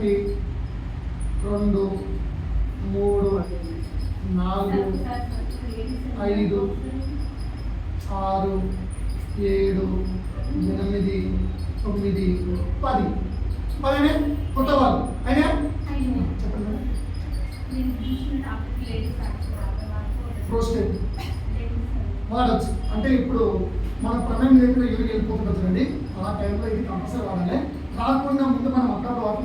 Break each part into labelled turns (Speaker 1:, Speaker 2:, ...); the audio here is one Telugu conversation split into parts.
Speaker 1: ఒకటి రెండు మూడు నాలుగు ఐదు ఆరు ఏడు ఎనిమిది తొమ్మిది పది. పదినే? కొత్త వాళ్ళు అయినా? చెప్పండి ప్రోస్టేట్ వాడచ్చు. అంటే ఇప్పుడు మన పన్నెండు లేకుండా ఎవరికి వెళ్ళిపోతుంటుంది అండి ఆ టైంలో ఇది కంపల్సరీ వాడాలి. రాకుండా ముందు మనం అక్కడ వాటి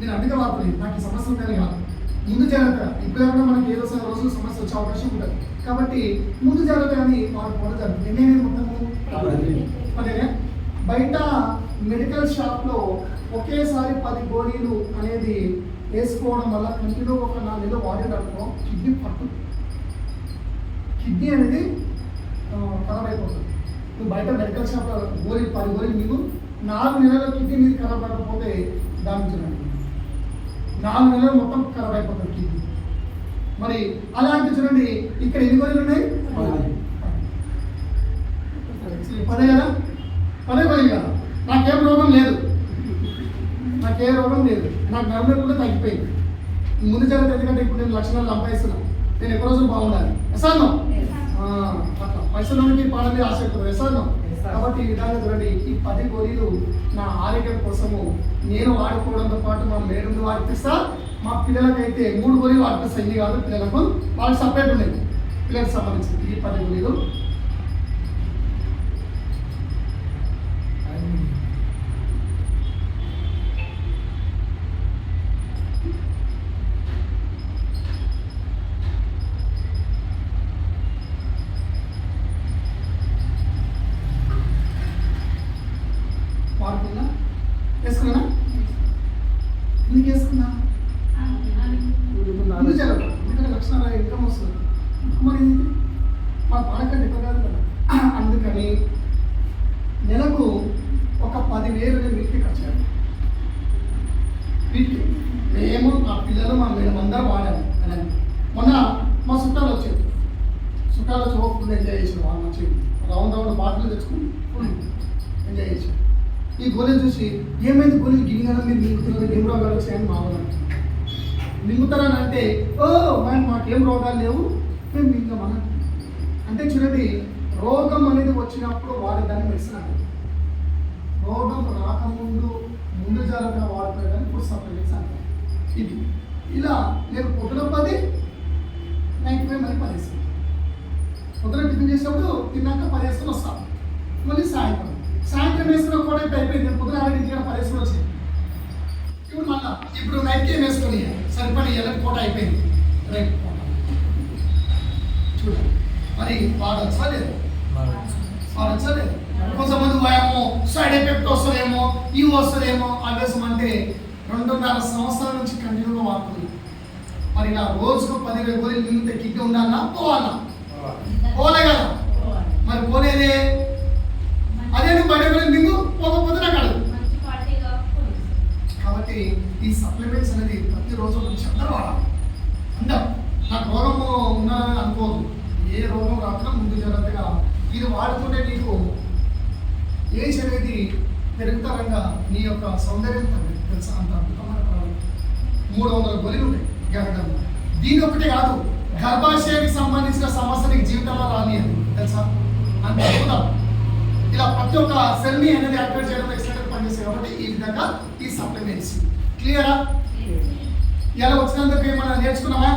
Speaker 1: నేను అందుకే వాడుతుంది నాకు ఈ సమస్య ఉందని కాదు. ముందు జాగ్రత్త. ఇప్పుడు మనకి ఏదో రోజు సమస్య వచ్చే అవకాశం ఉంటుంది. కాబట్టి ముందు జాగ్రత్త అని వాడుకోవడం జరుగుతుంది ఎన్ని ఉంటాము పదినే? బయట మెడికల్ షాప్లో ఒకేసారి పది గోళీలు అనేది వేసుకోవడం వల్ల కంటిలో ఒక నాలుగు నెలలు వాడేటప్పుడు కిడ్నీ పట్టు. కిడ్నీ అనేది ఖరాబ్ అయిపోతుంది. నువ్వు బయట మెడికల్ షాప్లో గోళీ పది గోళీలు నీకు నాలుగు నెలల కిడ్నీ మీద ఖరాబ్ అవ్వకపోతే దానికి చూడండి నాలుగు నెలలు మొత్తం ఖరాబ్ అయిపోతుంది కిడ్నీ మరి అలాంటి చూడండి ఇక్కడ ఎన్ని గోళీలు ఉన్నాయి?
Speaker 2: పదే.
Speaker 1: కదా? పదే పది కదా? నాకేం రోగం లేదు. నాకే రోగం లేదు. నాకు నమ్మకం కూడా తగ్గిపోయింది. ముందు జాగ్రత్త ఎందుకంటే ఇప్పుడు నేను లక్షణాలు సంపాదిస్తున్నాను నేను ఎక్కువ రోజులు బాగుండాలి ఎసాను అట్లా పైసలు పాడ మీద ఆసక్తి ఎసాను కాబట్టి ఈ విధంగా చూడండి ఈ పది గోళీలు నా ఆరోగ్యం కోసము నేను వాడుకోవడంతో పాటు మా మేడం వాడిపిస్తా. మా పిల్లలకైతే మూడు గోళీలు వాడిపిస్తా. కాదు పిల్లలకు వాళ్ళకి సపరేట్ ఉన్నాయి. పిల్లలకు సంబంధించి ఈ పది గోళీలు వాడుకున్నా వేసుకున్నా నీకు వేసుకున్నా ముందు జరగదు ఎందుకంటే లక్షణాలు ఇన్కమ్ వస్తుంది మరి మా పాడకంటే ఎక్కువ కదా అందుకని నెలకు ఒక పదివేలు నేను వీటికి ఖర్చు చేయాలి. వీటికి మేము మా పిల్లలు మా మేడం అందరూ వాడాము. అలాగే మొన్న మా చుట్టాలు వచ్చేది చుట్టాలు వచ్చి ఓ ఎంజాయ్ చేసారు వాళ్ళు మంచి రౌండ్ రౌండ్ బాటిల్ తెచ్చుకుని ఎంజాయ్ చేశారు. ఈ గోళీలు చూసి ఏమైంది గోళీలు గిరిగానే మీరు మీరు ఏం రోగాలు వచ్చాయని మా వాళ్ళు మింగుతారని అంటే ఓ మరి మాకేం రోగాలు లేవు? మేము మింగమని అంటే చూడండి రోగం అనేది వచ్చినప్పుడు వాడేదాన్ని మెడిసిన్ అంటారు రోగం రాకముందు ముందు జాగ్రత్తగా వాడుకోవడానికి ఫుడ్ సప్లిమెంట్స్ అంటారు ఇది. ఇలా నేను పొద్దున పది నైట్ పోయి మళ్ళీ పది పొద్దున టిఫిన్ చేసినప్పుడు తిన్నాక పదేసుకొని వస్తాను మళ్ళీ సాయంత్రం. సాయంత్రం వేసుకున్న కూడా అయిపోయింది. పొద్దున ఆరు ఇంటికి వచ్చింది ఇప్పుడు మళ్ళా ఇప్పుడు నైట్కి వేసుకొని సరిపడి ఎలాంటి కోట అయిపోయింది. రైట్ కోట చూడండి మరి వాడచ్చా లేదు? వాడచ్చా లేదు? కొంతమంది భయమో సైడ్ ఎఫెక్ట్ వస్తుందేమో ఇవి వస్తుందేమో ఆవేశం అంటే రెండున్నర సంవత్సరాల నుంచి కంటిన్యూగా వాడుతుంది. మరి నా రోజుకు పదివేల గోళీలు మిగిలితే కిడ్నీ ఉండాలన్నా పోవాలన్నా పోలే కదా. మరి పోలేదే? అదే నువ్వు బయట గోళీలు మింగు పోకపోతే నాకు అడగదు కాబట్టి ఈ సప్లిమెంట్స్ అనేది ప్రతిరోజు మంచి అందరూ వాడాలి అందరూ నాకు రోగము ఉన్నదని అనుకోదు ఏ రోగం రాకుండా ముందు జాగ్రత్తగా. ఇది వాడుతుంటే నీకు ఏజ్ అనేది పెరుగుతారంగా నీ యొక్క సౌందర్యం తగ్గుతుంది తెలుసా? అంత అద్భుతమైన ప్రాణం మూడు వందల గొలిలు ఉంటాయి గర్భంలో. దీని ఒకటే కాదు గర్భాశయానికి సంబంధించిన సమస్య నీకు జీవితంలో రానియదు తెలుసా? అంత అద్భుతం. ఇలా ప్రతి ఒక్క సెల్ని అనేది యాక్టివేట్ చేయడం ఎక్సలెంట్ పనిచేస్తాయి కాబట్టి ఈ విధంగా ఈ సప్లిమెంట్స్. క్లియరా? ఇలా వచ్చినందుకు ఏమైనా నేర్చుకున్నావా?